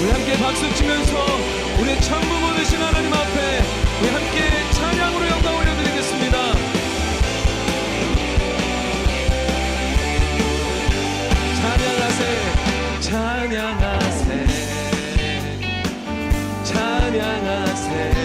우리 함께 박수 치면서 우리의 창부모 되신 하나님 앞에 우리 함께 찬양으로 영광 올려드리겠습니다. 찬양하세, 찬양하세, 찬양하세.